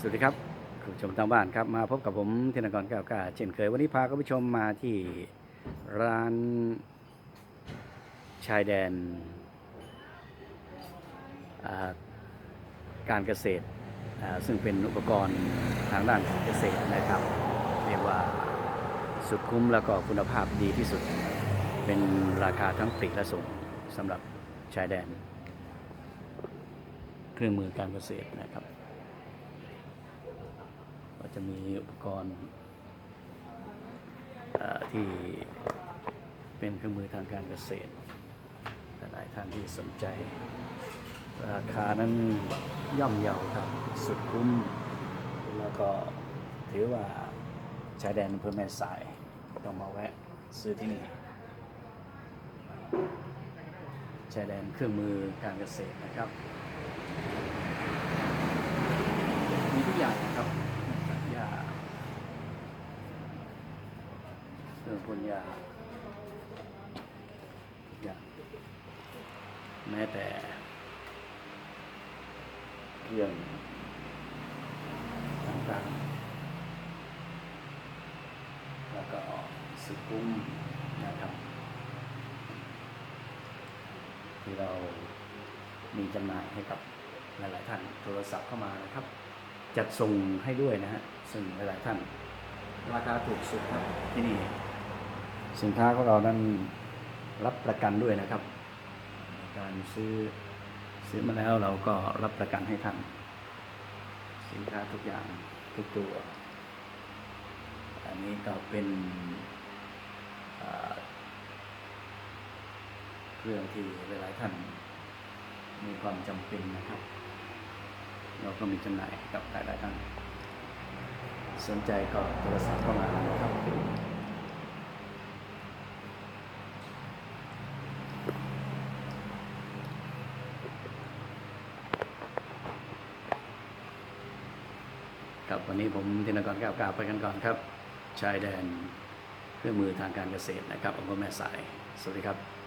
สวัสดีครับคุณผู้ชมทางบ้านครับ มาพบกับผมธนกรแก้วกาเช่นเคยวันนี้พาคุณผู้ชมมาที่ร้านชายแดนการเกษตร ซึ่งเป็นอุปกรณ์ทางด้านเกษตรนะครับ เรียกว่าสุดคุ้มแล้วก็คุณภาพดีที่สุด เป็นราคาทั้งปลีกและส่งสำหรับชายแดน เครื่องมือการเกษตรนะครับ จะมีอุปกรณ์ที่เป็นเครื่องมือทางการเกษตรหลายท่านที่สนใจ ราคานั้นย่อมเยาครับสุดคุ้ม แล้วก็ถือว่าชายแดนอำเภอแม่สาย ต้องมาแวะซื้อที่นี่ชายแดนเครื่องมือการเกษตรนะครับ มีทุกอย่างนะครับตัดหญ้าเครื่องพ่นหญ้าอย่างแม้แต่เรื่องต่างๆ แล้วก็สุกุ้มนะครับ ที่เรามีจำหน่ายให้กับหลาย ๆ ท่านโทรศัพท์เข้ามานะครับ จัดส่งให้ด้วยนะฮะซึ่งหลาย ๆ ท่าน ราคาถูกสุดครับที่นี่ สินค้าของเรานั้นรับประกันด้วยนะครับ การซื้อซื้อมาแล้วเราก็รับประกันให้ท่านสินค้าทุกอย่างทุกตัว อันนี้ก็เป็นเครื่องที่หลายๆท่านมีความจำเป็นนะครับ เราก็มีจำหน่ายกับหลายๆท่าน สนใจก็โทรศัพท์เข้ามานะครับ ครับวันนี้ผมธินกรแก้วกล้าไปกันก่อนครับ ชายแดนเครื่องมือทางการเกษตรนะครับอำเภอแม่สาย สวัสดีครับ